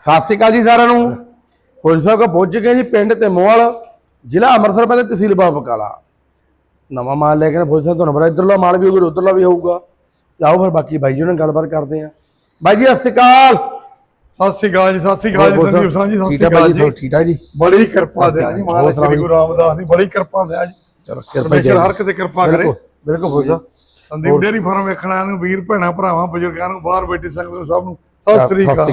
ਸਤਿ ਸ਼੍ਰੀ ਅਕਾਲ ਜੀ ਸਾਰਿਆਂ ਨੂੰ। ਫੌਜੀ ਸਾਹਿਬ ਕੋ ਪਹੁੰਚ ਗਏ ਜੀ ਪਿੰਡ ਤੇ ਮੋਹਲ ਜ਼ਿਲ੍ਹਾ ਅੰਮ੍ਰਿਤਸਰ ਪੈਂਦਾ ਤਹਿਸੀਲ ਬਾਬਾ ਬਕਾਲਾ ਨਵਾਂ ਮਾਲ ਲੈ ਕੇ ਫੌਜੀ ਸਾਹਿਬ ਤੁਹਾਨੂੰ ਬੜਾ ਇਧਰਲਾ ਮਾਲ ਵੀ ਹੋਊਗਾ ਉਧਰਲਾ ਵੀ ਹੋਊਗਾ। ਤੇ ਆਓ ਫਿਰ ਬਾਕੀ ਬਾਈ ਜੀ ਨਾਲ ਗੱਲਬਾਤ ਕਰਦੇ ਆਂ ਬਾਈ ਜੀ ਸਤਿ ਸ਼੍ਰੀ ਅਕਾਲ। ਸਤਿ ਸ੍ਰੀ ਅਕਾਲ ਜੀ ਸਤਿ ਸ੍ਰੀ ਅਕਾਲ ਜੀ ਸੰਦੀਪ ਸਿੰਘ ਜੀ ਸਤਿ ਠੀਕ ਸ੍ਰੀ ਅਕਾਲ ਜੀ ਜੀ। ਠੀਕ ਆ ਜੀ? ਬੜੀ ਕਿਰਪਾ ਦਿਆ ਜੀ ਮਹਾਰਾਜ ਸ੍ਰੀ ਜੀ। ਗੁਰੂ ਰਾਮਦਾਸ ਦੀ ਬੜੀ ਕਿਰਪਾ ਦਿਆ ਜੀ। ਚਲੋ ਕਿਰਪਾ ਹਰ ਜੀ ਕਿਤੇ ਕਿਰਪਾ ਕਰੇ। ਬਿਲਕੁਲ ਫੌਜੀ ਸਾਹਿਬ ਸੰਦੀਪ ਡੇਰੀ ਫਾਰਮ ਵੇਖਣਾ ਨੂੰ ਵੀਰ ਭੈਣਾਂ ਭਰਾਵਾਂ ਬਜ਼ੁਰਗਾਂ ਨੂੰ ਬਾਹਰ ਬੈਠੇ ਸੰਗਤ ਸਭ ਨੂੰ ਸਤਿ ਸ੍ਰੀ ਅਕਾਲ।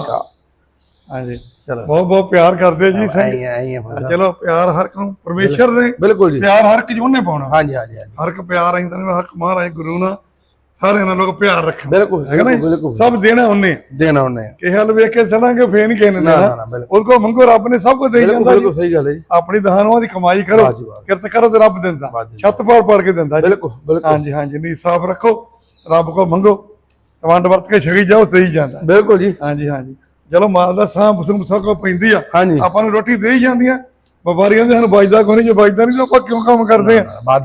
ਹਾਂਜੀ। ਚਲੋ। ਬਹੁਤ ਬਹੁਤ ਪਿਆਰ ਕਰਦੇ ਜੀ ਸਿੰਘ। ਆਈ ਆਈ ਚਲੋ ਪਿਆਰ ਹਰ ਇੱਕ ਨੂੰ ਪਰਮੇਸ਼ਰ ਨੇ ਬਿਲਕੁਲ ਜੀ। ਪਿਆਰ ਹਰ ਇੱਕ ਨੂੰ ਉਹਨੇ ਪਾਉਣਾ। ਹਾਂਜੀ ਹਾਂਜੀ ਹਰ ਇੱਕ ਪਿਆਰ ਅਸੀਂ ਤਾਂ ਹਰ ਇੱਕ ਮਹਾਰਾਜ ਗੁਰੂ ਨਾਲ ਸਾਰਿਆਂ ਨਾਲ ਲੋਕ ਪਿਆਰ ਰੱਖਣ। ਬਿਲਕੁਲ ਹੈਗਾ ਨਾ ਸਭ ਦੇਣਾ ਉਹਨੇ। ਦੇਣਾ ਉਹਨੇ। ਕਿਸੇ ਹਲ ਵੇਖ ਕੇ ਚਲਾਂਗੇ ਫੇਰ ਨਹੀਂ ਕਿਸੇ ਨੇ ਉਹਦੇ ਕੋਲ ਮੰਗੋ ਰੱਬ ਨੇ ਸਭ ਕੁਝ ਦੇਈ ਜਾਂਦਾ ਬਿਲਕੁਲ ਸਹੀ ਗੱਲ ਹੈ ਜੀ। ਆਪਣੀ ਦਹਾਨੋਂ ਦੀ ਕਮਾਈ ਕਰੋ। ਕਿਰਤ ਕਰੋ ਤੇ ਰੱਬ ਦਿੰਦਾ। ਛੱਤ ਪਾੜ ਪਾੜ ਕੇ ਦਿੰਦਾ ਬਿਲਕੁਲ ਬਿਲਕੁਲ। ਹਾਂਜੀ ਹਾਂਜੀ ਨੀ ਸਾਫ਼ ਰੱਖੋ। ਰੱਬ ਕੋ ਮੰਗੋ। ਵੰਡ ਵਰਤ ਕੇ ਛਕੀ ਜਾਓ ਤੇ ਹੀ ਜਾਂਦਾ। ਬਿਲਕੁਲ ਜੀ। ਹਾਂਜੀ ਹਾਂਜੀ। ਚਲੋ ਮਾਲ ਦਾ ਸਾਹ ਬਸਮ ਸਭ ਕੋ ਪੈਂਦੀ ਆ ਹਾਂਜੀ। ਆਪਾਂ ਨੂੰ ਰੋਟੀ ਦੇ ਹੀ ਜਾਂਦੀਆਂ। ਵਪਾਰੀਆਂ ਦੇ ਸਾਨੂੰ ਬਚਦਾ ਕੋਈ ਨਹੀਂ ਜੇ ਬਚਦਾ ਨਹੀਂ ਤਾਂ ਆਪਾਂ ਕਿਉਂ ਕੰਮ ਕਰਦੇ ਆ?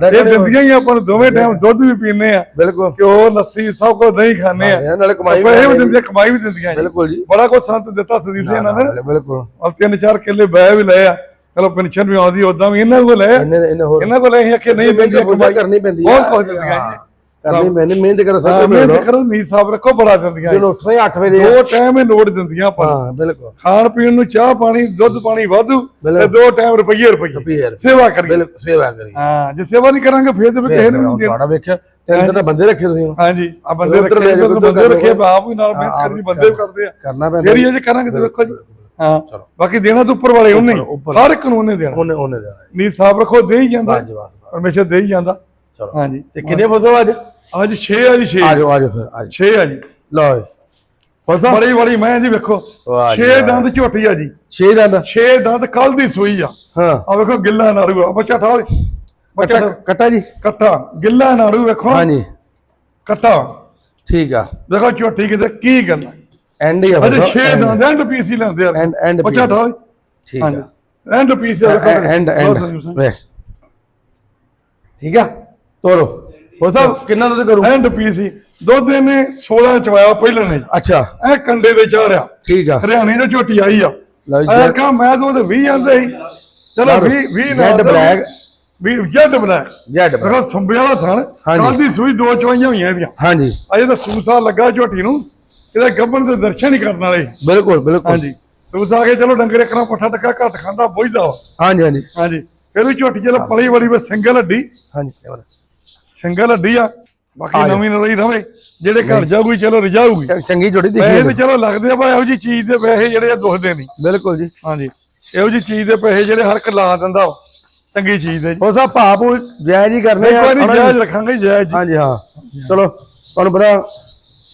ਇਹ ਦਿੰਦੀਆਂ ਹੀ ਆਪਾਂ ਨੂੰ ਦੋਵੇਂ ਟਾਈਮ ਦੁੱਧ ਵੀ ਪੀਂਦੇ ਆ। ਬਿਲਕੁਲ। ਘਿਓ ਲੱਸੀ ਸਭ ਕੁਝ ਨਹੀਂ ਖਾਂਦੇ ਆ। ਇਹ ਨਾਲੇ ਕਮਾਈ ਪੈਸੇ ਵੀ ਦਿੰਦੀਆਂ ਕਮਾਈ ਵੀ ਦਿੰਦੀਆਂ ਜੀ। ਬਿਲਕੁਲ ਜੀ। ਬੜਾ ਕੁਝ ਸੰਤ ਦਿੱਤਾ ਸੰਦੀਪ ਜੀ ਇਹਨਾਂ ਨੇ। ਬਿਲਕੁਲ ਔਰ ਤਿੰਨ ਚਾਰ ਕਿੱਲੇ ਬੈ ਵੀ ਲਏ ਆ। ਚਲੋ ਪੈਨਸ਼ਨ ਵੀ ਆਉਂਦੀ ਉਦਾਂ ਵੀ ਇਹਨਾਂ ਕੋਲ ਲੈ ਇਹਨੇ ਇਹਨੇ ਹੋਰ ਇਹਨਾਂ ਕੋਲ ਅਸੀਂ ਆਖੇ ਨਹੀਂ ਦਿੰਦੇ ਕਮਾਈ ਕਰਨੀ ਪੈਂਦੀ ਬਹੁਤ ਕੁਝ ਦਿੰਦੀਆਂ ਜੀ। ਕਰਨੀ ਮੈਨੇ ਮਿਹਨਤ ਕਰ ਸਕਦੇ ਮੈਂ ਹੋ ਦੇਖੋ ਨੀ ਸਾਬ ਰੱਖੋ ਬੜਾ ਦਿੰਦੀਆਂ ਰਹੇ 8 ਵਜੇ ਦੋ ਟਾਈਮ ਹੀ ਲੋੜ ਦਿੰਦੀਆਂ ਆਪਾਂ। ਹਾਂ ਬਿਲਕੁਲ। ਖਾਣ ਪੀਣ ਨੂੰ ਚਾਹ ਪਾਣੀ ਦੁੱਧ ਪਾਣੀ ਵਾਧੂ ਤੇ। ਦੋ ਟਾਈਮ ਰੁਪਈਏ ਰੁਪਈਏ। ਸੇਵਾ ਕਰੀਏ। ਬਿਲਕੁਲ ਸੇਵਾ ਕਰੀ ਹਾਂ ਜੇ ਸੇਵਾ ਨਹੀਂ ਕਰਾਂਗੇ ਫੇਰ ਤੇ ਕਿਸੇ ਨੂੰ ਨਹੀਂ ਦੇਣਾ। ਤੁਹਾਡਾ ਵੇਖਿਆ ਤਿੰਨ ਤਾਂ ਬੰਦੇ ਰੱਖੇ ਤੁਸੀਂ ਹਾਂਜੀ ਆ ਬੰਦੇ ਰੱਖੇ ਬੰਦੇ ਰੱਖੇ ਕਰੋ। ਆਪ ਵੀ ਨਾਲ ਮਿਹਨਤ ਕਰੀ ਬੰਦੇ ਵੀ ਕਰਦੇ ਆ। ਕਰਨਾ ਪੈਂਦਾ। ਫੇਰ ਇਹ ਜੇ ਕਰਾਂਗੇ ਤੇ ਵੇਖੋ ਜੀ। ਹਾਂ ਚਲੋ। ਬਾਕੀ ਦੇਣਾ ਤਾਂ ਉੱਪਰ ਵਾਲੇ ਉਹਨੇ। ਹਰ ਇੱਕ ਨੂੰ ਉਹਨੇ ਦੇਣਾ। ਉਹਨੇ ਉਹਨੇ ਦੇਣਾ। ਨੀ ਸਾਬ ਰੱਖੋ ਦੇ ਹੀ ਜਾਂਦਾ। ਹਾਂਜੀ ਬਸ ਬਸ। ਪਰਮੇਸ਼ਰ ਦੇ ਹੀ ਜਾਂਦਾ। ਚਲੋ। ਹਾਂਜੀ। ਤੇ ਕਿੰਨੇ ਫਸੋ ਅੱਜ? ਅੱਜ 6 ਆ ਜੀ 6 ਆ ਜਾਓ ਆ ਜਾਓ ਫਿਰ ਆ ਜਾਓ। 6 ਆ ਜੀ। ਲਓ ਜੀ। ਫਸੋ। ਬੜੀ ਬੜੀ ਮੈਂ ਜੀ ਵੇਖੋ ਵਾਹ ਜੀ 6 ਦੰਦ ਝੋਟੀ ਆ ਜੀ। 6 ਦੰਦ? 6 ਦੰਦ ਕੱਲ ਦੀ ਸੂਈ ਆ। ਹਾਂ। ਆ ਵੇਖੋ ਗਿੱਲਾ ਨਾੜੂ ਆ। ਬੱਚਾ ਠਾ ਬੱਚਾ ਕੱਟਾ ਕੱਟਾ ਜੀ? ਕੱਟਾ। ਗਿੱਲਾ ਨਾੜੂ ਵੇਖੋ। ਹਾਂਜੀ ਕੱਟਾ। ਠੀਕ ਆ। ਦੇਖੋ ਝੋਟੀ ਕਿਤੇ ਕੀ ਗੱਲ ਐਂਡ ਹੀ ਆ ਅਜੇ ਫਸੋ। 6 ਦੰਦ ਐਂਡ ਪੀਸ ਹੀ ਲੈਂਦੇ ਆ। ਐਂਡ ਐਂਡ ਬੱਚਾ ਠਾ ਓਏ। ਠੀਕ ਆ। ਐਂਡ ਪੀਸ ਵੇਖੋ ਐਂਡ ਐਂਡ। ਵੇਖ। ਠੀਕ ਆ? ਤੋਰੋ। ਹੋ ਸਭ? ਕਿੰਨਾ ਦੁੱਧ ਕਰੂ? ਐਂਡ ਪੀਸ ਦੁੱਧ ਇਹਨੇ 16 ਚਵਾਇਆ ਪਹਿਲਾਂ ਨੇ ਅੱਛਾ। ਐ ਕੰਡੇ ਦੇ ਚਾੜਿਆ ਠੀਕ ਆ। ਹਰਿਆਣੇ ਤੋਂ ਝੋਟੀ ਆਈ ਆ। ਐ ਕਾ ਮੈਂ ਤਾਂ ਉਹਦੇ 20 ਆਂਦੇ ਸੀ। ਚਲੋ 20 20 ਜੈਡ ਬਲੈਕ ਵੀ ਜੈਡ ਬਲੈਕ ਜੈਡ ਦੇਖੋ ਸੰਬੇ ਵਾਲਾ ਥਣ। ਕੱਲ ਦੀ ਸੂਈ ਦੋ ਚਵਾਈਆਂ ਹੋਈਆਂ ਇਹਦੀਆਂ। ਹਾਂਜੀ। ਅਜੇ ਤਾਂ ਸੂਸਾ ਲੱਗਾ ਝੋਟੀ ਨੂੰ। ਇਹਦਾ ਗੱਬਣ ਦੇ ਦਰਸ਼ਨ ਹੀ ਕਰਨ ਵਾਲੇ। ਬਿਲਕੁਲ ਬਿਲਕੁਲ। ਹਾਂਜੀ। ਸੂਸਾ ਕੇ ਚਲੋ ਡੰਗਰ ਇੱਕ ਨਾ ਪੱਠਾ ਟੱਕਾ ਘੱਟ ਖਾਂਦਾ ਬੁਝਦਾ। ਹਾਂਜੀ ਹਾਂਜੀ। ਹਾਂਜੀ। ਫਿਰ ਵੀ ਝੋਟੀ ਚਲੋ ਪਲੀ ਬੜੀ ਵੇ ਸਿੰਗਲ ਹੱਡੀ। ਹਾਂਜੀ ਸਿੰਗਲ ਹੱਡੀ ਆ। ਬਾਕੀ ਨਵੀਂ ਨਵੀਂ ਰਵੇ। ਜਿਹੜੇ ਘਰ ਜਾਊਗੀ ਚਲੋ ਰਜਾਊਗੀ। ਚੰਗੀ ਜੋੜੀ ਪੈਸੇ ਦੇਖੀ ਤੇ ਚਲੋ ਲੱਗਦੇ ਆ ਭਾਈ ਇਹੋ ਜੀ ਚੀਜ਼ ਦੇ ਪੈਸੇ ਜਿਹੜੇ ਆ ਦੁਖਦੇ ਨਹੀਂ। ਬਿਲਕੁਲ ਜੀ। ਹਾਂਜੀ। ਇਹੋ ਜੀ ਚੀਜ਼ ਦੇ ਪੈਸੇ ਜਿਹੜੇ ਹਰ ਇੱਕ ਲਾ ਦਿੰਦਾ ਚੰਗੀ ਚੀਜ਼ ਦੇ ਜੀ। ਹੋ ਸਭ ਭਾਪੂ ਜਾਇਜ਼ ਹੀ ਕਰਨੇ ਆ? ਜਾਇਜ਼ ਰੱਖਾਂਗੇ ਜਾਇਜ਼ ਜੀ ਹਾਂਜੀ ਹਾਂ। ਚਲੋ ਤੁਹਾਨੂੰ ਪਤਾ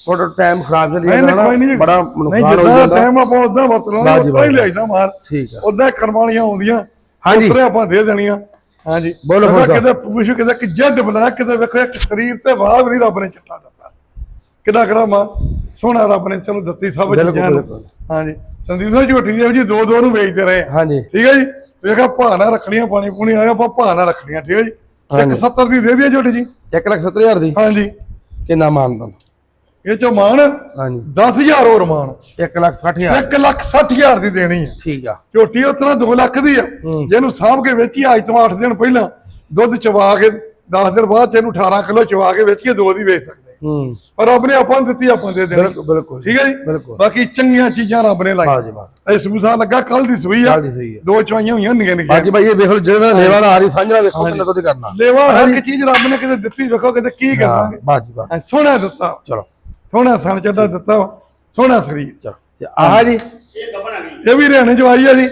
ਥੋੜਾ ਟਾਈਮ ਖਰਾਬ ਚੱਲੀ ਜਾਂਦਾ ਬੜਾ ਨੁਕਸਾਨ ਹੋ ਜਿੱਦਾਂ ਜਾਂਦਾ। ਟਾਈਮ ਆਪਾਂ ਉਦਾਂ ਵਾਹ ਜੀ, ਉਦਾਂ ਹੀ ਵਾਹ। ਲਿਆਈਦਾ ਮਾਰ ਠੀਕ ਆ। ਉਦਾਂ ਕਰਮਾਲੀਆਂ ਆਉਂਦੀਆਂ। ਹਾਂਜੀ। ਆਪਾਂ ਦੇ ਦੇਣੀਆਂ। ਹਾਂਜੀ। ਬੋਲੋ ਹੁਣ ਕਿਤੇ ਪੁੱਛ ਕਿਤੇ ਕਿ ਜੱਡ ਬਣਾ ਕਿਤੇ ਵੇਖੋ ਇੱਕ ਸਰੀਰ ਤੇ ਵਾਹ ਵੀ ਰੱਬ ਨੇ ਚਿੱਟਾ ਦਿੱਤਾ। ਕਿੰਨਾ ਕਰਾਮਾ ਸੋਹਣਾ ਰੱਬ ਨੇ ਚਲੋ ਦਿੱਤੀ ਸਭ ਚੀਜ਼ਾਂ। ਹਾਂਜੀ। ਸੰਦੀਪ ਸਿੰਘ ਝੋਟੀ ਦੀ ਜੀ ਦੋ ਦੋ ਨੂੰ ਵੇਚਦੇ ਰਹੇ। ਹਾਂਜੀ। ਠੀਕ ਹੈ ਜੀ? ਵੇਖਾ ਭਾਣਾ ਰੱਖਣੀਆਂ ਪਾਣੀ ਪੂਣੀ ਆਇਆ ਆਪਾਂ ਭਾਣਾ ਰੱਖਣੀਆਂ ਠੀਕ ਹੈ ਜੀ? ਹਾਂਜੀ। 170 ਦੀ ਦੇ ਦਿਆ ਝੋਟੀ ਜੀ। 170000 ਦੀ। ਹਾਂਜੀ। ਕਿੰਨਾ ਮਾਨਦਾ ਇਹ ਚੋਂ ਮਾਨ ਹਾਂਜੀ। 10000 ਹੋਰ ਮਾਨ। 160000 1 ਲੱਖ 60000 ਦੀ ਦੇਣੀ ਹੈ ਠੀਕ ਆ। ਝੋਟੀ ਉਤਰਾ 2 ਲੱਖ ਦੀ ਆ। ਹੂੰ। ਜਿਹਨੂੰ ਸਾਂਭ ਕੇ ਵੇਚੀ ਅੱਜ ਤੋਂ 8 ਦਿਨ ਪਹਿਲਾਂ ਦੁੱਧ ਚਵਾ ਕੇ 10 ਦਿਨ ਬਾਅਦ ਇਹਨੂੰ 18 ਕਿਲੋ ਚਵਾ ਕੇ ਵੇਚੀਏ ਦੋ ਦੀ ਵੇਚ ਸਕਦੇ ਹੂੰ। ਪਰ ਰੱਬ ਨੇ ਆਪਾਂ ਨੂੰ ਦਿੱਤੀ ਆਪਾਂ ਦੇ ਦੇਣੀ। ਬਿਲਕੁਲ ਠੀਕ ਹੈ ਜੀ? ਬਿਲਕੁਲ। ਬਾਕੀ ਚੰਗੀਆਂ ਚੀਜ਼ਾਂ ਰੱਬ ਨੇ ਵਾਹ ਲਾਈਆਂ ਜੀ ਵਾਹ ਇਹ ਸੂਸਾ ਲੱਗਾ ਕੱਲ ਦੀ ਸੂਈ ਆ। ਦੀ ਹੈ ਚਵਾਈਆਂ ਹੋਈਆਂ ਨਿੱਕੀਆਂ ਨਿੱਕੀਆਂ। ਬਾਕੀ ਭਾਈ ਇਹ ਵੇਖ ਜਿਹੜਾ ਲੇਵਾ ਨਾਲ ਆ ਰਹੀ ਸਾਂਝਣਾ ਵੇਖੋ ਕਿੰਨਾ ਦੁੱਧ ਕਰਨਾ। ਲੇਵਾ ਹਰ ਇੱਕ ਚੀਜ਼ ਰੱਬ ਨੇ ਕਿਤੇ ਦਿੱਤੀ ਵੇਖੋ ਕਿਤੇ ਕੀ ਹਾਂ ਕਰਾਂਗੇ ਬਾਹ ਜੀ ਬਾਹ ਐ ਸੋਹਣਾ ਦਿੱਤਾ। ਚਲੋ। ਸੋਹਣਾ ਸਣ ਚੱਡਾ ਦਿੱਤਾ ਵਾ, ਸੋਹਣਾ ਸਰੀਰ। ਤੇ ਆਹ ਜੀ। ਇਹ ਵੀ ਹਰਿਆਣੇ ਚ ਆਈ ਆ ਜੀ।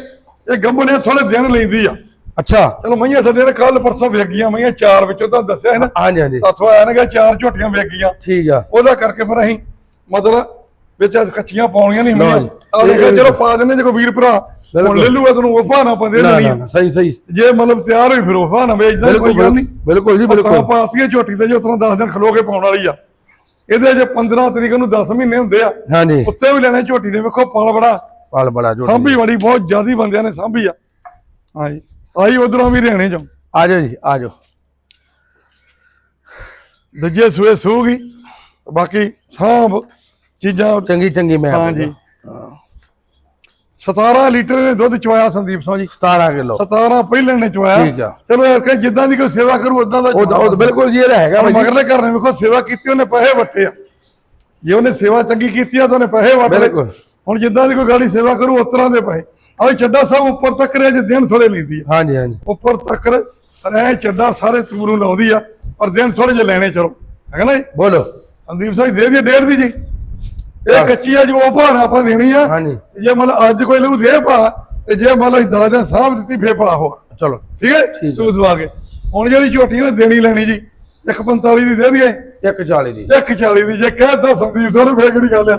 ਇਹ ਗੱਬਣੇ ਥੋੜੇ ਦਿਨ ਲੈਂਦੀ ਆ। ਅੱਛਾ। ਚਲੋ ਮਈਆਂ ਸਾਡੇ ਨੇ ਕੱਲ ਪਰਸੋਂ ਵੇਚ ਗਈਆਂ ਮਈਆਂ ਚਾਰ ਵਿੱਚੋਂ ਤਾਂ ਦੱਸਿਆ ਹੈ ਨਾ ਹਾਂਜੀ ਹਾਂਜੀ ਤਾਥੋਂ ਆਇਆ ਨਾ ਚਾਰ ਝੋਟੀਆਂ ਵੇਚ ਗਈਆਂ। ਠੀਕ ਆ। ਉਹਦਾ ਕਰਕੇ ਫਿਰ ਅਸੀਂ ਮਤਲਬ ਵਿੱਚ ਅੱਜ ਕੱਚੀਆਂ ਪਾਉਣੀਆਂ ਨਹੀਂ ਲਓ ਹੁੰਦੀਆਂ ਜੀ। ਆ ਦੇਖੋ ਚਲੋ ਪਾ ਦਿੰਦੇ ਜੇ ਕੋਈ ਵੀਰ ਭਰਾ। ਹੁਣ ਬਿਲਕੁਲ। ਲੈ ਲੂਗਾ ਤੈਨੂੰ ਵਫਾ ਨਾ ਪੰਦੇ ਨਾ ਨਹੀਂ। ਨਾ ਸਹੀ ਸਹੀ। ਜੇ ਮਤਲਬ ਤਿਆਰ ਹੋਈ ਫਿਰ ਵਫਾ ਨਾ ਵੇਚਦਾ ਕੋਈ ਗੱਲ ਨਹੀਂ ਬਿਲਕੁਲ ਜੀ ਬਿਲਕੁਲ। ਪਾਸੀਆਂ ਝੋਟੀ ਤੇ ਜੇ ਉਤਰੋਂ 10 ਦਿਨ ਖਲੋ ਕੇ ਪਾਉਣ ਵਾਲੀ ਆ। ਇਹਦੇ ਜੇ 15 ਤਰੀਕ ਨੂੰ 10 ਮਹੀਨੇ ਹੁੰਦੇ ਆ ਹਾਂਜੀ। ਉੱਤੇ ਵੀ ਲੈਣੇ ਝੋਟੀ ਦੇ ਵੇਖੋ ਪਲ ਬੜਾ। ਪਾਲ ਬੜਾ ਜੋੜ ਸਾਂਭੀ ਬੜੀ ਬਹੁਤ ਜ਼ਿਆਦੀ ਬੰਦਿਆਂ ਨੇ ਸਾਂਭੀ ਆ। ਹਾਂਜੀ। ਆਈ ਉਧਰੋਂ ਵੀ ਰਹਿਣੇ ਚੋਂ। ਆ ਜਾਓ ਜੀ ਆ ਜਾਓ। ਦੂਜੇ ਸੂਏ ਸੂਗੀ ਬਾਕੀ ਸਾਂਭ ਚੀਜ਼ਾਂ ਚੰਗੀ ਚੰਗੀ ਮੈਂ ਹਾਂਜੀ। 17 ਲੀਟਰ ਨੇ ਦੁੱਧ ਚਵਾਇਆ ਸੰਦੀਪ ਸਿੰਘ ਜੀ। 17 ਕਿਲੋ। 17 ਪਹਿਲੇ ਨੇ ਚਵਾਇਆ। ਠੀਕ ਆ। ਚਲੋ ਯਾਰ ਕਿ ਜਿੱਦਾਂ ਦੀ ਕੋਈ ਸੇਵਾ ਕਰੂ ਉਦਾਂ ਦਾ ਉਹ ਬਿਲਕੁਲ ਜੀ ਇਹ ਹੈਗਾ ਜੀ। ਘਰ ਨੇ ਵੇਖੋ ਸੇਵਾ ਕੀਤੀ ਉਹਨੇ ਪੈਸੇ ਵਟੇ ਆ। ਜੇ ਉਹਨੇ ਸੇਵਾ ਚੰਗੀ ਕੀਤੀ ਆ ਤਾਂ ਉਹਨੇ ਪੈਸੇ ਵਟ ਲਏ। ਬਿਲਕੁਲ। ਹੁਣ ਜਿੱਦਾਂ ਦੀ ਕੋਈ ਗਾੜੀ ਸੇਵਾ ਕਰੂ ਉਸ ਤਰ੍ਹਾਂ ਦੇ ਪੈਸੇ। ਆਹ ਚੱਡਾ ਸਾਹਿਬ ਉੱਪਰ ਤੱਕ ਰਿਆ ਜੇ ਦਿਨ ਥੋੜੇ ਲੈਂਦੀ ਆ। ਹਾਂਜੀ ਹਾਂਜੀ। ਉੱਪਰ ਤੱਕ ਰਹਿ ਚੱਡਾ ਸਾਰੇ ਤੂਰ ਲਾਉਂਦੀ ਆ ਪਰ ਦਿਨ ਥੋੜੇ ਜਿਹੇ ਲੈਣੇ ਚਲੋ। ਹੈਗਾ ਨਾ ਜੀ ਬੋਲੋ। ਸੰਦੀਪ ਸਿੰਘ ਦੇ ਦੀ ਡੇਢ ਦੀ ਜੀ। ਇਹ ਕੱਚੀ ਆ ਜੋ ਭਾਰ ਆਪਾਂ ਦੇਣੀ ਆ। ਹਾਂਜੀ। ਜੇ ਮਤਲਬ ਅੱਜ ਕੋਈ ਲਊ ਦੇ ਭਾ ਤੇ ਜੇ ਮਤਲਬ ਦਸ ਦਿਨ ਸਾਹਬ ਦਿੱਤੀ ਫੇ ਭਾ ਹੋ ਚਲੋ। ਠੀਕ ਹੈ। ਤੂੰ ਦਵਾ ਕੇ। ਹੁਣ ਜਿਹੜੀ ਝੋਟੀ ਨੇ ਦੇਣੀ ਲੈਣੀ ਜੀ 145 ਦੀ ਦੇ ਦਈਏ। 140 ਦੀ। 140 ਦੀ। ਜੇ ਕਹਿਤਾ ਸੰਦੀਪ ਨੂੰ ਫੇਰ ਕਿਹੜੀ ਗੱਲ ਆ?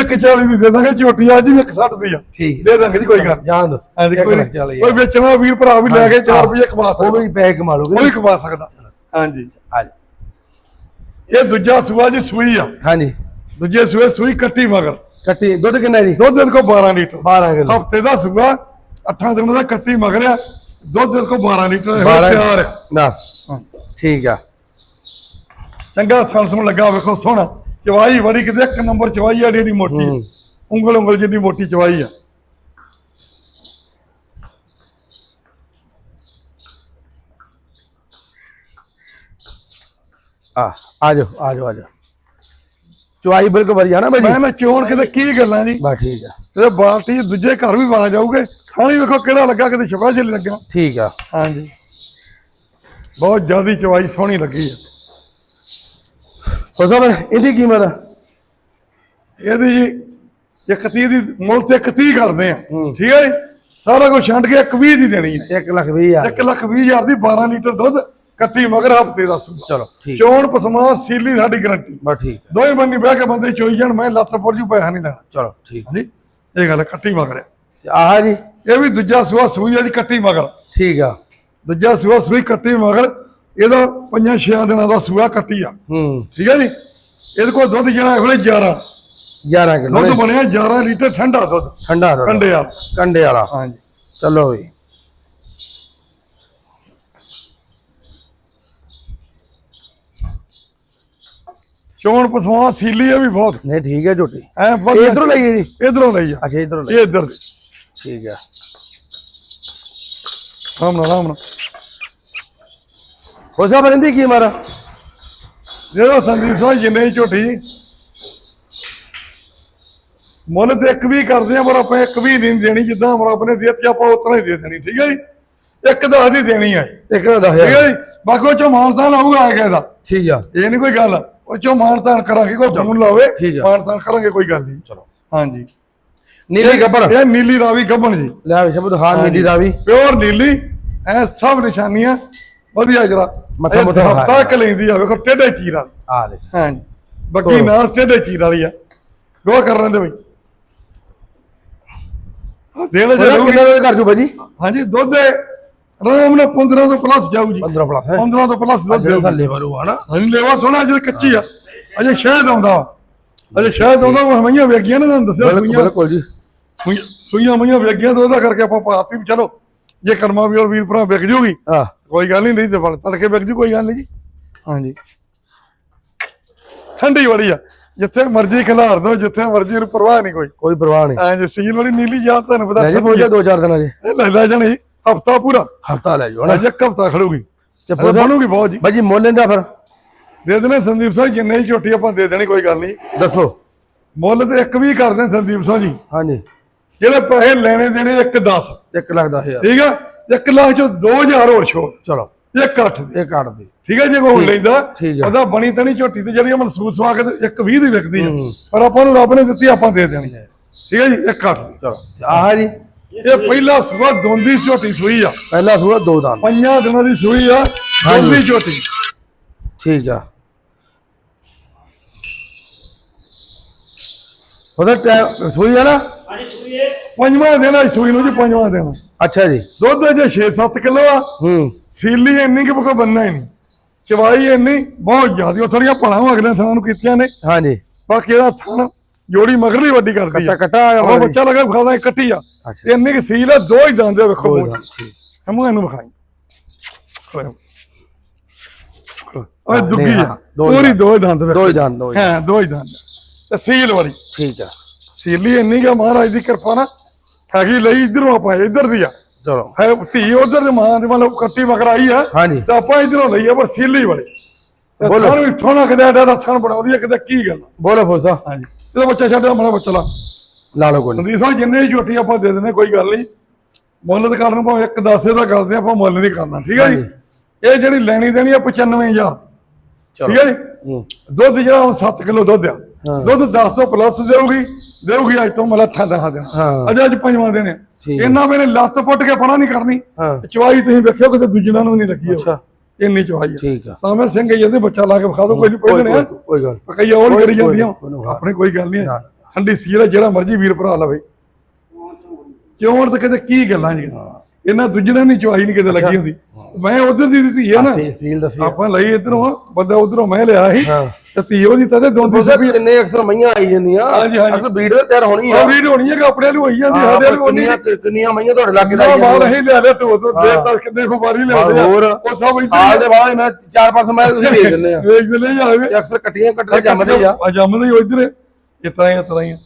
140 ਦੀ ਦੇ ਦਾਂਗੇ ਝੋਟੀ ਅੱਜ ਵੀ 160 ਦੀ ਆ। ਦੇ ਦਾਂਗੇ ਜੀ ਕੋਈ ਗੱਲ। ਜਾਣ ਦੋ। ਕੋਈ ਨੀ। 140 ਕੋਈ ਵੇਚਣਾ ਵੀਰ ਭਰਾ ਵੀ ਲੈ ਕੇ 4 ਰੁਪਏ ਕਮਾ ਉਹ ਸਕਦਾ। ਵੀ ਪੈਸੇ ਕਮਾ ਉਹ ਲੋਗੇ ਵੀ ਕਮਾ ਸਕਦਾ। ਹਾਂਜੀ। ਹਾਂਜੀ। ਇਹ ਦੂਜਾ ਸੂਆ ਜੀ ਸੂਈ ਆ। ਹਾਂਜੀ। ਦੂਜੇ ਸੂਏ ਸੂਈ ਕੱਟੀ ਮਗਰ। ਕੱਟੀ ਦੁੱਧ ਕਿੰਨਾ ਜੀ? ਦੁੱਧ ਦੇ ਕੋ 12 ਲੀਟਰ। 12 ਕਿਲੋ। ਹਫ਼ਤੇ ਦਾ ਸੂਆ 8 ਦਿਨ ਦਾ ਕੱਟੀ ਮਗਰ ਆ ਦੁੱਧ ਦੇ ਕੋ 12 ਲੀਟਰ ਇਹੋ 12 ਤਿਆਰ ਆ। ਨਾ ਠੀਕ ਆ। ਚੰਗਾ ਸੁਣ ਲੱਗਾ ਵੇਖੋ ਸੋਹਣਾ ਚਵਾਈ ਬੜੀ ਕਿਤੇ ਇੱਕ ਨੰਬਰ ਚਵਾਈ ਆ ਜਿਹੜੀ ਮੋਟੀ। ਹੂੰ। ਉਂਗਲ ਉਂਗਲ ਜਿੰਨੀ ਮੋਟੀ ਚਵਾਈ ਆ। ਆ ਆ ਜਾਓ ਆ ਜਾਓ ਆ ਜਾਓ। ਚੁਆਈ ਬਿਲਕੁਲ ਵਧੀਆ ਨਾ ਬਾਈ ਮੈਂ ਨਾ ਚੋਣ ਕਿਤੇ ਕੀ ਗੱਲਾਂ ਜੀ? ਬਾ ਠੀਕ ਆ। ਤੇ ਬਾਲਟੀ ਦੂਜੇ ਘਰ ਵੀ ਆ ਜਾਊਗੇ। ਖਾਣੀ ਵੇਖੋ ਕਿਹੜਾ ਲੱਗਾ ਕਿਤੇ ਸਪੈਸ਼ਲ ਲੱਗਾ। ਠੀਕ ਆ। ਹਾਂਜੀ। ਬਹੁਤ ਜ਼ਿਆਦੀ ਚਵਾਈ ਸੋਹਣੀ ਲੱਗੀ ਆ। ਹੋ ਸਭ ਇਹਦੀ ਕੀਮਤ? ਆ? ਇਹਦੀ ਜੀ ਇੱਕ ਤੀਹ ਦੀ ਮੁੱਲ ਤੇ ਇੱਕ ਤੀਹ ਕਰਦੇ ਆ। ਠੀਕ ਹੈ ਜੀ? ਸਾਰਾ ਕੁਝ ਛੱਡ ਕੇ ਇੱਕ ਵੀਹ ਦੀ ਦੇਣੀ ਹੈ ਇੱਕ ਲੱਖ ਹਜ਼ਾਰ। ਲੱਖ ਵੀਹ ਹਜ਼ਾਰ ਦੀ 12 ਲੀਟਰ ਦੁੱਧ ਕੱਟੀ ਮਗਰ ਹਫ਼ਤੇ ਦਾ ਸੂਆ ਚਲੋ ਚੋਣ ਪਸਮਾ ਸੀਲੀ ਸਾਡੀ ਗਰੰਟੀ ਬਾ ਠੀਕ। ਦੋਵੇਂ ਬੰਨੀ ਬਹਿ ਕੇ ਬੰਦੇ ਚੋਈ ਜਾਣ ਮੈਂ ਲੱਤ ਪੁਰ ਜੂ ਪੈਸਾ ਨਹੀਂ ਲੈਣਾ। ਚਲੋ ਠੀਕ। ਹਾਂਜੀ? ਇਹ ਗੱਲ ਹੈ, ਕੱਟੀ ਮਗਰ ਹੈ। ਤੇ ਆਹ ਜੀ। ਇਹ ਵੀ ਦੂਜਾ ਸੂਆ ਸੂਈ ਆ ਜੀ ਕੱਟੀ ਮਗਰ। ਠੀਕ ਆ। ਦੂਜਾ ਸੂਆ ਸੂਈ ਕੱਟੀ ਮਗਰ। ਇਹਦਾ ਪੰਜਾਂ ਛੇਆਂ ਦਿਨਾਂ ਦਾ ਸੂਆ ਕੱਟੀ ਆ। ਹੂੰ। ਠੀਕ ਹੈ ਜੀ? ਇਹਦੇ ਕੋਲ ਦੁੱਧ ਜਿਹੜਾ ਇਹ ਵੇਲੇ 11 11 ਕਿਲੋ ਦੁੱਧ ਬਣਿਆ 11 ਲੀਟਰ ਠੰਡਾ ਦੁੱਧ। ਠੰਡਾ ਦੁੱਧ। ਕੰਡੇ ਆ ਕੰਡੇ ਵਾਲਾ। ਹਾਂਜੀ। ਚਲੋ ਵੀ। ਚੋਣ ਪਸਵਾ ਸੀਲੀ ਆ ਵੀ ਬਹੁਤ। ਨਹੀਂ ਠੀਕ ਹੈ ਝੋਟੀ। ਐ ਇਧਰੋਂ ਲਈਏ ਜੀ? ਇਧਰੋਂ ਲਈ ਆ। ਅੱਛਾ ਇਧਰੋਂ ਲਈ ਇੱਧਰ ਦੀ ਠੀਕ ਆ। ਸਾਹਮਣਾ ਸਾਹਮਣਾ ਹੋ ਰਹਿੰਦੀ ਕੀ ਮਾਰਾ? ਜਿਹੜਾ ਸੰਦੀਪ ਸਿੰਘ ਜਿੰਨੇ ਹੀ ਝੋਟੀ। ਮੁੱਲ ਤੇ ਇੱਕ ਵੀ ਕਰਦੇ ਆ ਪਰ ਆਪਾਂ ਇੱਕ ਵੀ ਨਹੀਂ ਦੇਣੀ। ਜਿੱਦਾਂ ਨੇ ਦੇ ਦਿੱਤੀ ਆਪਾਂ ਉਤਨਾ ਹੀ ਦੇ ਦੇਣੀ ਠੀਕ ਹੈ ਜੀ? ਇੱਕ ਦੀ ਦੇਣੀ ਆ। ਇੱਕ ਨਾ ਠੀਕ ਹੈ 10000 ਜੀ? ਬਾਕੀ ਉਹ ਚੋਂ ਮਾਨਤਾਨ ਆਊਗਾ ਆ ਗਿਆ ਦਾ ਠੀਕ ਆ। ਇਹ ਨਹੀਂ ਕੋਈ ਗੱਲ। ਉਹ ਚੋਂ ਮਾਨਤਾਨ ਕਰਾਂਗੇ ਕੋਈ ਫੋਨ ਲਾਵੇ ਠੀਕ ਆ। ਮਾਨਤਾਨ ਕਰਾਂਗੇ ਕੋਈ ਗੱਲ ਨਹੀਂ। ਚਲੋ। ਹਾਂਜੀ। ਨੀਲੀ ਗੱਬਰ ਇਹ ਨੀਲੀ ਰਾਵੀ ਗੱਬਣ ਜੀ। ਲੈ ਵੀ ਸ਼ਬਦ ਹਾਂ ਨੀਲੀ ਦਾ ਵੀ ਪਿਓਰ ਨੀਲੀ ਐ ਸਭ ਨਿਸ਼ਾਨੀਆਂ। ਵਧੀਆ ਜਰਾ। ਮੱਥਾ ਮੁੱਥਾ ਵਿਖਾ ਕ ਲੈਂਦੀ ਆ ਵੇਖੋ ਟੇਢੇ ਚੀਰ ਆ। ਲੈ। ਹਾਂਜੀ। ਬਾਕੀ ਤੋਰੋ। ਨਾ ਟੇਢੇ ਚੀਰ ਵਾਲੀ ਆ। ਗੋ ਕਰ ਲੈਂਦੇ ਬਈ। ਆ ਦੇਣ ਉਹਦਾ ਜਰੂਰ ਕਿੰਨਾ ਦਾ ਕਰ ਜੂ ਬਾਜੀ ਹਾਂਜੀ ਦੁੱਧ ਦੇ ਆਰਾਮ ਨਾਲ 15 ਤੋਂ ਪਲੱਸ ਜਾਊ ਜੀ। 15 ਪਲੱਸ ਹੈ? 15 ਤੋਂ ਪਲੱਸ ਦੁੱਧ ਦੇਊ ਥੱਲੇ ਵਰੂ ਹਨਾ ਹਾਂਜੀ ਲੈਵਾ ਸੋਹਣਾ ਅਜੇ ਕੱਚੀ ਆ। ਅਜੇ ਸ਼ਹਿਦ ਆਉਂਦਾ। ਅਜੇ ਸ਼ਹਿਦ ਆਉਂਦਾ ਉਹ ਮਈਆਂ ਵੇਗੀਆਂ ਨੇ ਤੁਹਾਨੂੰ ਦੱਸਿਆ ਸੂਈਆਂ। ਬਿਲਕੁਲ ਜੀ। ਸੂਈਆਂ- ਮਈਆਂ ਵੇਗੀਆਂ ਤੇ ਉਹਦਾ ਕਰਕੇ ਆਪਾਂ ਪਾਤੀ ਵੀ ਚਲੋ ਜੇ ਕਰਮਾ ਵੀ ਔਰ ਵੀਰ ਭਰਾ ਵਿਕ ਜੂਗੀ ਆ ਕੋਈ ਗੱਲ ਨਹੀਂ ਨਹੀਂ ਤੇ ਫਲ ਤੜਕੇ ਵਿਕ ਜੂ ਕੋਈ ਗੱਲ ਨਹੀਂ ਜੀ। ਹਾਂਜੀ। ਠੰਡੀ ਬੜੀ ਆ ਜਿੱਥੇ ਮਰਜ਼ੀ ਖਿਲਾਰ ਦੋ ਜਿੱਥੇ ਮਰਜ਼ੀ ਨੂੰ ਪਰਵਾਹ ਨਹੀਂ ਕੋਈ। ਕੋਈ ਪਰਵਾਹ ਨਹੀਂ। ਐਂ ਜੇ ਸੀਲ ਵਾਲੀ ਨੀਲੀ ਜਾਂ ਤੁਹਾਨੂੰ ਪਤਾ ਲੈ ਜੀ ਪਹੁੰਚਿਆ ਦੋ ਚਾਰ ਦਿਨਾਂ ਜੀ ਲੈ ਲੈ ਜਾਣੀ। ਹਫਤਾ ਪੂਰਾ। ਹਫਤਾ ਲੈ ਜਾਓ ਅਜੇ ਇੱਕ ਹਫਤਾ ਖੜੂਗੀ। ਤੇ ਫਿਰ ਬਣੂਗੀ ਬਹੁਤ ਜੀ। ਬਾਜੀ ਮੁੱਲ ਇਹਦਾ ਫਿਰ? ਦੇ ਦੇਣੇ ਸੰਦੀਪ ਸਿੰਘ ਜਿੰਨੇ ਹੀ ਝੋਟੀ ਆਪਾਂ ਦੇ ਦੇਣੀ ਕੋਈ ਗੱਲ ਨਹੀਂ। ਦੱਸੋ। ਮੁੱਲ ਤੇ ਇੱਕ ਵੀ ਕਰਦੇ ਸੰਦੀਪ ਸਿੰਘ ਜੀ। ਹਾਂਜੀ। ਜਿਹੜੇ ਪੈਸੇ ਲੈਣੇ ਦੇਣੇ ਇੱਕ 10 1 ਲੱਖ 10000 ਠੀਕ ਆ? 1 ਲੱਖ ਚੋਂ 2000 ਹੋਰ ਛੋੜ ਚਲੋ। ਇੱਕ 8 ਦੇ। ਇਹ ਕੱਟ ਦੇ। ਠੀਕ ਹੈ ਜੇ ਕੋਈ ਹੁਣ ਲੈਂਦਾ। ਉਹਦਾ ਬਣੀ ਤਾਂ ਨਹੀਂ ਝੋਟੀ ਤੇ ਜਿਹੜੀ ਮਹਿਸੂਸ ਵਾ ਕੇ ਤੇ ਇੱਕ 20 ਦੀ ਵਿਕਦੀ ਆ। ਹੂੰ। ਪਰ ਆਪਾਂ ਨੂੰ ਰੱਬ ਨੇ ਦਿੱਤੀ ਆਪਾਂ ਦੇ ਦੇਣੀ ਹੈ ਠੀਕ ਹੈ ਜੀ? ਇੱਕ 8 ਦੀ। ਚਲੋ। ਆਹ ਜੀ। ਇਹ ਪਹਿਲਾ ਸੂਆ ਦੋਂਦੀ ਝੋਟੀ ਸੂਈ ਆ। ਪਹਿਲਾ ਸੂਆ ਦੋ ਦਾਨ ਪੰਜਾਂ ਦਿਨਾਂ ਦੀ ਸੂਈ ਆ ਦੋਂਦੀ ਝੋਟੀ। ਠੀਕ ਆ। ਉਹਦਾ ਟਾਈਮ ਸੂਈ ਆ ਨਾ? ਪੰਜਵਾਂ ਦਿਨ ਆ ਸੂਈ ਨੂੰ ਜੀ ਪੰਜਵਾਂ ਦਿਨ। ਅੱਛਾ ਜੀ। ਦੁੱਧ ਜੇ 6-7 ਕਿਲੋ ਆ। ਹੂੰ। ਸੀਲੀ ਇੰਨੀ ਕਿ ਕੋਈ ਬੰਨਾ ਹੀ ਨਹੀਂ। ਚਵਾਈ ਇੰਨੀ ਬਹੁਤ ਜ਼ਿਆਦੀ। ਉਹ ਥੋੜੀਆਂ ਭਲਾਂ ਅਗਲੇ ਥਾਂ ਨੂੰ ਕੀਤੀਆਂ ਨੇ। ਹਾਂਜੀ। ਬਾਕੀ ਇਹਦਾ ਥਣ ਜੋੜੀ ਮਗਰਲੀ ਵੱਡੀ ਕਰਦੀ ਆ। ਕੱਟਾ ਆ ਉਹ ਬੱਚਾ ਲਗਾ ਖਾਦਾ ਕੱਟੀ ਆ। ਇੰਨੀ ਕਿ ਸੀਲ ਆ ਦੋ ਹੀ ਦੰਦ ਆ ਵੇਖੋ ਹਮੂ ਇਹਨੂੰ ਵਿਖਾਈ। ਓਏ ਦੁੱਗੀ ਆ। ਹਾਂ, ਦੋ ਹੀ ਪੂਰੀ ਦੰਦ। ਦੋ ਹੀ ਦੰਦ ਹੀ ਦੋ ਹੀ ਦੰਦ। ਤੇ ਸੀਲ ਵਾਲੀ। ਠੀਕ ਆ। ਸੀਲੀ ਇੰਨੀ ਕਿ ਮਹਾਰਾਜ ਦੀ ਕਿਰਪਾ ਨਾਲ। ਹੈਗੀ ਲਈ ਇਧਰੋਂ ਆਪਾਂ ਇੱਧਰ ਦੀ ਆ। ਚਲੋ। ਹੈ ਧੀ ਉਧਰ ਦੇ ਮਾਂ ਦੇ ਮਤਲਬ ਕੱਟੀ ਵਕਰਾਈ ਆ। ਹਾਂਜੀ। ਤੇ ਆਪਾਂ ਇਧਰੋਂ ਲਈ ਆ ਪਰ ਸੀਲੀ ਵਾਲੀ। ਬੋਲੋ। ਤੁਹਾਨੂੰ ਇੱਥੋਂ ਨਾ ਕਿਤੇ ਐਡਾ ਰੱਛਣ ਬਣਾਉਂਦੀ ਆ ਕਿਤੇ ਕੀ ਗੱਲ। ਬੋਲੋ ਫੋਸਾ ਹਾਂਜੀ। ਇਹਦਾ ਬੱਚਾ ਛੱਡਿਆ ਮਣਾ ਬੱਚਾ ਲਾ। ਲਾ ਲਓ ਕੋਈ ਸਾਹਿਬ ਜਿੰਨੇ ਝੋਟੀ ਆਪਾਂ ਦੇ ਦਿੰਦੇ ਕੋਈ ਗੱਲ ਨਹੀਂ। ਮੁੱਲ ਤੇ ਕਰਨ ਭਾਵੇਂ ਇੱਕ ਦਸੇ ਦਾ ਕਰਦੇ ਆਪਾਂ ਮੁੱਲ ਨਹੀਂ ਕਰਨਾ ਠੀਕ ਹੈ ਜੀ? ਇਹ ਜਿਹੜੀ ਲੈਣੀ ਦੇਣੀ ਆ 95000 ਚਲੋ ਠੀਕ ਹੈ ਜੀ? ਹੂੰ। ਦੁੱਧ ਜਿਹੜਾ ਹੁਣ 7 ਕਿਲੋ ਦੁੱਧ ਆ। ਹਾਂ। ਦੁੱਧ 10 ਤੋਂ ਪਲੱਸ ਦੇਊਗੀ ਦੇਊਗੀ ਅੱਜ ਤੋਂ 8 ਦਹਾਂ ਦੇਣਾ ਹਾਂ। ਅੱਜ ਅੱਜ ਪੰਜਵਾਂ ਦਿਨ ਹੈ। ਇਹਨਾਂ ਮੈਨੇ ਲੱਤ ਪੁੱਟ ਕੇ ਪਰਾਂ ਨਹੀਂ ਕਰਨੀ। ਹਾਂ। ਚਵਾਈ ਤੁਸੀਂ ਵੇਖਿਓ ਕਿਤੇ ਦੂਜਿਆਂ ਨੂੰ ਨਹੀਂ ਲੱਗੀ। ਅੱਛਾ। ਇੰਨੀ ਚਵਾਈ ਆ। ਠੀਕ ਆ। ਤਾਂ ਮੈਂ ਸਿੰਘ ਜਾਂਦੇ ਬੱਚਾ ਲਾ ਕੇ ਵਿਖਾ ਦੋ ਕੋਈ ਨਹੀਂ ਕੋਈ ਪਹਿਲੇ ਨੇ। ਕੋਈ- ਕੋਈ ਗੱਲ ਉਹ ਨੀ ਕਰੀ ਕੋਈ- ਜਾਂਦੀਆਂ। ਕੋਈ। ਆਪਣੇ ਕੋਈ ਗੱਲ ਨਹੀਂ। ਠੰਡੀ ਸੀਰ ਜਿਹੜਾ ਮਰਜ਼ੀ ਵੀਰ ਭਰਾ ਲਵੇ। ਕਿਉਂ ਤੇ ਕਿਤੇ ਕੀ ਗੱਲਾਂ ਜੀ। ਇਹਨਾਂ ਦੂਜਿਆਂ ਨਹੀਂ ਚਵਾਈ ਨਹੀਂ ਕਿਤੇ ਲੱਗੀ ਹੁੰਦੀ। ਮੈਂ ਉਧਰ ਦੀ ਦਿੱਤੀ ਹੈ ਨਾ। ਆਪਾਂ ਲਈ ਇਧਰੋਂ ਬੰਦਾ ਉਧਰੋਂ ਮੈਂ ਲਿਆ ਸੀ। ਤੇ ਧੀ ਉਹਦੀ ਤਦੇ ਦੋਂਦੀ ਫੋਸਾ ਸੀ ਵੀ ਕਿੰਨੇ ਅਕਸਰ ਮਈਆਂ ਆਈ ਜਾਂਦੀਆਂ। ਹਾਂਜੀ, ਹਾਂਜੀ। ਅਕਸਰ ਵੀਡੀਓ ਤਿਆਰ ਹੋਣੀ ਆ। ਉਹ ਵੀਡ ਹੋਣੀ ਹੈ ਕਿ ਆਪਣੇ ਨੂੰ ਹੋਈ ਜਾਂਦੀ ਹਾਂ, ਸਾਡੇ ਨੂੰ ਹੋਣੀ ਕਿੰਨੀਆਂ ਕਿੰਨੀਆਂ ਮਈਆਂ ਤੁਹਾਡੇ ਲਾਗੇ ਦਾ ਨਾ ਆਈ ਮਾਲ ਅਸੀਂ ਲੈ ਲਿਆ ਢੋ ਤੋਂ ਦੇ ਤੱਕ ਕਿੰਨੇ ਵਪਾਰੀ ਲਿਆਉਂਦੇ ਆ। ਹੋਰ। ਉਹ ਸਭ ਇੱਥੇ ਸਾਲ ਦੇ ਬਾਅਦ ਮੈਂ ਚਾਰ ਪੰਜ ਮੈਂ ਤੁਸੀਂ ਵੇਚ ਦਿੰਦੇ ਆ। ਵੇਚ ਦਿੰਦੇ ਜਾਵੇ ਤੇ ਅਕਸਰ ਕੱਟੀਆਂ ਕੱਟਦੇ ਜੰਮਦੇ ਆ। ਜੰਮਦੇ ਹੀ ਇਧਰ ਇਸ ਤਰ੍ਹਾਂ ਹੀ ਇਸ ਤਰ੍ਹਾਂ ਹੀ ਆ।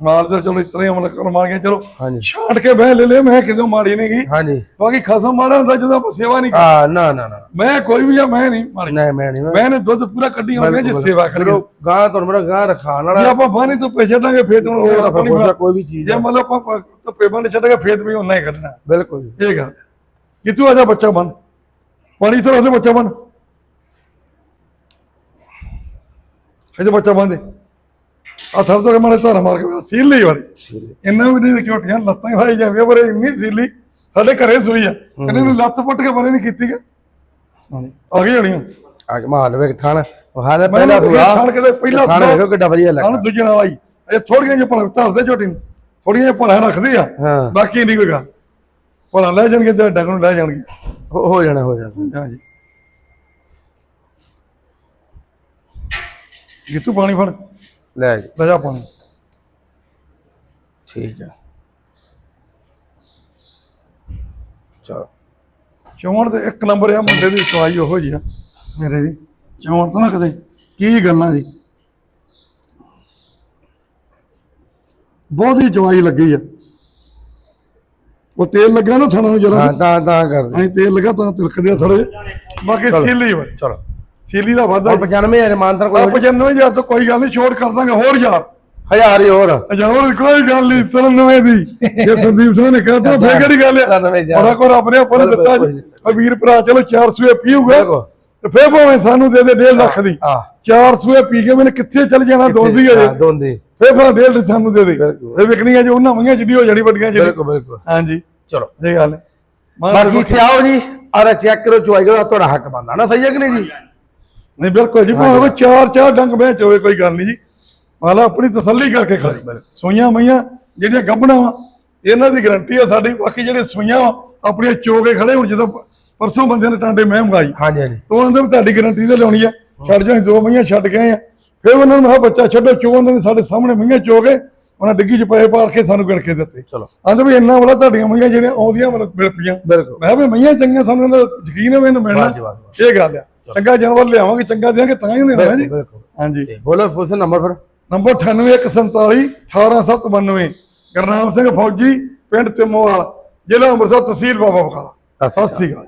ਮਾਲ ਤੇ ਚਲੋ ਹੀ ਅਮਲ ਕਰ ਮਾਰ ਕੇ ਚਲੋ ਹਾਂਜੀ। ਛਾਂਟ ਕੇ ਬਹਿ ਲੈ ਲੈ ਮੈਂ ਕਿਦੋਂ ਮਾੜੀ ਨਹੀਂ ਗਈ ਹਾਂਜੀ। ਬਾਕੀ ਖਸਮ ਮਾੜਾ ਹੁੰਦਾ ਜਦੋਂ ਆਪਾਂ ਸੇਵਾ ਨਹੀਂ ਹਾਂ ਨਾ ਨਾ ਨਾ। ਮੈਂ ਕੋਈ ਵੀ ਆ ਮੈਂ ਨਹੀਂ ਮਾੜੀ। ਨਹੀਂ ਮੈਂ ਨਹੀਂ ਮੈਂ ਨੇ ਦੁੱਧ ਪੂਰਾ ਕੱਢੀ ਹੋਣੀ ਜੇ ਸੇਵਾ ਕਰੀਏ। ਚਲੋ ਗਾਂ ਤੁਹਾਨੂੰ ਮੇਰਾ ਗਾਂ ਰਖਾਣ ਜੇ ਵਾਲਾ ਆਪਾਂ ਬਾਣੀ ਤੋਂ ਪੇ ਛੱਡਾਂਗੇ ਫੇਰ ਤੋਂ ਤਾਂ ਨਹੀਂ ਫੋਸਾ ਕੋਈ ਵੀ ਚੀਜ਼ ਜੇ। ਮਤਲਬ ਆਪਾਂ ਧੱਪੇ ਬੰਨ ਛੱਡਾਂਗੇ ਫੇਰ ਵੀ ਉਹਨਾਂ ਹੀ ਕੱਢਣਾ। ਬਿਲਕੁਲ। ਇਹ ਗੱਲ ਕਿ ਤੂੰ ਆਜਾ ਬੱਚਾ ਬਣ ਪਾਣੀ ਤੋਂ ਉਹਦੇ ਬੱਚਾ ਬਣ ਇਹਦੇ ਬੱਚਾ ਬਣ ਦੇ। ਆ ਤੋਂ ਮਾਰੇ ਧਾਰਾ ਮਾਰ ਕੇ ਸੀਲ ਲਈ ਵਾਲੀ ਇੰਨਾ ਵੀ ਨਹੀਂ ਝੋਟੀਆਂ ਲੱਤਾਂ ਹੀ ਵਾਈ ਜਾਂਦੀਆਂ ਪਰ ਇੰਨੀ ਸੀਲੀ ਸਾਡੇ ਘਰੇ ਸੋਈ ਆ। ਕਹਿੰਦੇ ਨੂੰ ਲੱਤ ਪੁੱਟ ਕੇ ਬਰੇ ਨਹੀਂ ਕੀਤੀ ਗਾ ਆ ਗਈ ਹੋਣੀ ਆ ਕੇ ਮਾਲ ਵੇਖ ਥਾਣ ਹਾਲੇ ਪਹਿਲਾ ਸੁਆ। ਖਾਣ ਕੇ ਪਹਿਲਾਂ ਥਾਣ ਵੇਖੋ ਕਿੱਡਾ ਵਧੀਆ ਲੱਗਾ। ਸਾਨੂੰ ਦੂਜੇ ਨਾਲ ਆਈ। ਇਹ ਥੋੜੀਆਂ ਜਿਹੀਆਂ ਭਲਾ ਧਰਦੇ ਝੋਟੀ ਨੂੰ। ਥੋੜੀਆਂ ਜਿਹੀਆਂ ਭਲਾ ਰੱਖਦੇ ਆ। ਬਾਕੀ ਨਹੀਂ ਕੋਈ ਗੱਲ। ਭਲਾ ਲੈ ਜਾਣਗੇ ਤੇ ਡੰਗ ਨੂੰ ਲੈ ਜਾਣਗੇ ਹੋ ਜਾਣਾ ਹੋ ਜਾਣਾ। ਹਾਂਜੀ। ਗਿੱਤੂ ਪਾਣੀ ਫੜ। ਲੈ ਜੀ। ਲੈ ਜਾ ਪਾਣੀ। ਠੀਕ ਆ। ਚਲੋ। ਚੌਣ ਤੇ ਇੱਕ ਨੰਬਰ ਆ ਮੁੰਡੇ ਦੀ ਚਵਾਈ ਉਹੋ ਜੀ ਆ ਮੇਰੇ ਦੀ। ਚੌਣ ਤਾਂ ਨਾ ਕਦੇ ਕੀ ਗੱਲਾਂ ਜੀ। ਬਹੁਤ ਹੀ ਚਵਾਈ ਲੱਗੀ ਆ। ਉਹ ਤੇਲ ਲੱਗਾ ਨਾ ਥਣਾ ਨੂੰ ਜਰਾ। ਹਾਂ ਤਾਂ ਤਾਂ ਕਰਦੇ। ਐਂ ਤੇਲ ਲੱਗਾ ਤਾਂ ਤਿਲਕਦੇ ਥੋੜੇ ਬਾਕੀ ਸੀਲੀ ਵਾ ਚਲੋ। ਸੀਲੀ ਦਾ ਵਾਧਾ ਹੁਣ 95 ਹਜ਼ਾਰ ਮਾਨਤਰ ਆ ਕੋਈ 95000 ਤੋਂ ਕੋਈ ਗੱਲ ਨਹੀਂ ਛੋੜ ਕਰ ਦਾਂਗੇ ਹੋਰ ਯਾਰ। ਹਜ਼ਾਰ ਹੀ ਹੋਰ। ਅਜਾ ਹੋਰ ਕੋਈ ਗੱਲ ਨਹੀਂ 93 ਦੀ। ਜੇ ਸੰਦੀਪ ਸਿੰਘ ਨੇ ਕਹਤਾ ਫੇਰ ਕਿਹੜੀ ਗੱਲ ਆ? 93000 ਬੜਾ ਕੋ ਰੱਬ ਨੇ ਆਪਾਂ ਨੂੰ ਦਿੱਤਾ ਜੀ। ਆ ਵੀਰ ਭਰਾ ਚਲੋ 400 ਪੀਊਗਾ। ਦੇਖੋ ਤੇ ਫੇਰ ਭਾਵੇਂ ਸਾਨੂੰ ਦੇ ਦੇ 1.5 ਲੱਖ ਦੀ। ਆ 400 ਪੀ ਕੇ ਮੈਨੇ ਕਿੱਥੇ ਚੱਲ ਜਾਣਾ ਦੋਂਦੀ ਹੈ ਹਾਂ, ਦੋਂਦੀ। ਫੇਰ ਫਿਰ 1.5 ਸਾਨੂੰ ਦੇ ਦੇ। ਬਿਲਕੁਲ। ਵਿਕਣੀਆਂ ਜੋ ਉਹਨਾਂ ਮੰਗੀਆਂ ਜਿੱਡੀ ਹੋ ਜਾਣੀ ਵੱਡੀਆਂ ਜਿਹੜੀ। ਬਿਲਕੁਲ ਬਿਲਕੁਲ। ਹਾਂਜੀ। ਚਲੋ। ਇਹ ਗੱਲ ਹੈ। ਬਾਕੀ ਇੱਥੇ ਆਓ ਜੀ ਆਰਾ ਚੈੱਕ ਕਰੋ ਚੁਆਈ ਕਰੋ ਤੁਹਾਡਾ ਹੱਕ ਬਣਦਾ ਨਾ ਸਹੀ ਹੈ ਕਿ ਨਹੀਂ ਜੀ? ਨਹੀਂ ਬਿਲਕੁਲ ਜੀ ਭਾਵੇਂ ਚਾਰ ਚਾਰ ਡੰਗ ਬਹਿ ਹੋਵੇ ਕੋਈ ਗੱਲ ਨਹੀਂ ਜੀ। ਮਾਲਾ ਆਪਣੀ ਤਸੱਲੀ ਕਰਕੇ ਖਾਈ ਸੂਈਆਂ ਮਈਆਂ ਜਿਹੜੀਆਂ ਗੱਭਣਾ ਵਾ ਇਹਨਾਂ ਦੀ ਗਾਰੰਟੀ ਆ ਸਾਡੀ। ਬਾਕੀ ਜਿਹੜੇ ਸੂਈਆਂ ਵਾ ਆਪਣੀਆਂ ਚੋਕੇ ਖੜੇ ਹੁਣ ਜਦੋਂ ਪਰਸੋਂ ਬੰਦੇ ਨੇ ਟਾਂਡੇ ਮੈਂ ਮੰਗਾਈ ਹਾਂਜੀ ਹਾਂਜੀ। ਤੋਂ ਉਹਨਾਂ ਤੁਹਾਡੀ ਗਾਰੰਟੀ ਤੇ ਲਿਆਉਣੀ ਆ। ਛੱਡ ਅਸੀਂ ਦੋ ਮਈਆਂ ਛੱਡ ਗਏ ਆ। ਫਿਰ ਉਹਨਾਂ ਨੂੰ ਮੈਂ ਕਿਹਾ ਬੱਚਾ ਛੱਡੋ ਚੋ ਉਹਨਾਂ ਨੇ ਸਾਡੇ ਸਾਹਮਣੇ ਮਈਆਂ ਚੋ ਕੇ ਉਹਨਾਂ ਡਿੱਗੀ ਚ ਪਏ ਪਾਰ ਕੇ ਸਾਨੂੰ ਗਿਣ ਕੇ ਦਿੱਤੇ। ਚਲੋ। ਆਂਦੇ ਵੀ ਇੰਨਾ ਵਾਲਾ ਤੁਹਾਡੀਆਂ ਮਈਆਂ ਜਿਹੜੀਆਂ ਆਉਂਦੀਆਂ ਮਤਲਬ ਮਿਲ ਪਈਆਂ। ਬਿਲਕੁਲ। ਮੈਂ ਵੀ ਮਈਆਂ ਚੰਗੀਆਂ ਸਾਨੂੰ ਯਕੀਨ ਹੈ ਵੀ ਇਹਨੂੰ ਮਿਲਣਾ। ਇਹ ਗੱਲ ਆ। ਚੰਗਾ ਜਾਨਵਰ ਲਿਆਵਾਂਗੇ ਚੰਗਾ ਦੇਾਂਗੇ ਤਾਂ ਹੀ ਹੋਣਾ ਜੀ। ਬਿਲਕੁਲ ਹਾਂਜੀ। ਬੋਲੋ ਫੁੱਸ ਨੰਬਰ ਫਿਰ? ਨੰਬਰ 98147 18792 ਗਰਨਾਮ ਸਿੰਘ ਫੌਜੀ ਪਿੰਡ ਤਿਮੋਵਾਲ ਜ਼ਿਲ੍ਹਾ ਅੰਮ੍ਰਿਤਸਰ ਤਹਿਸੀਲ ਬਾਬਾ ਬਕਾਲਾ। ਸਤਿ ਸ੍ਰੀ ਅਕਾਲ।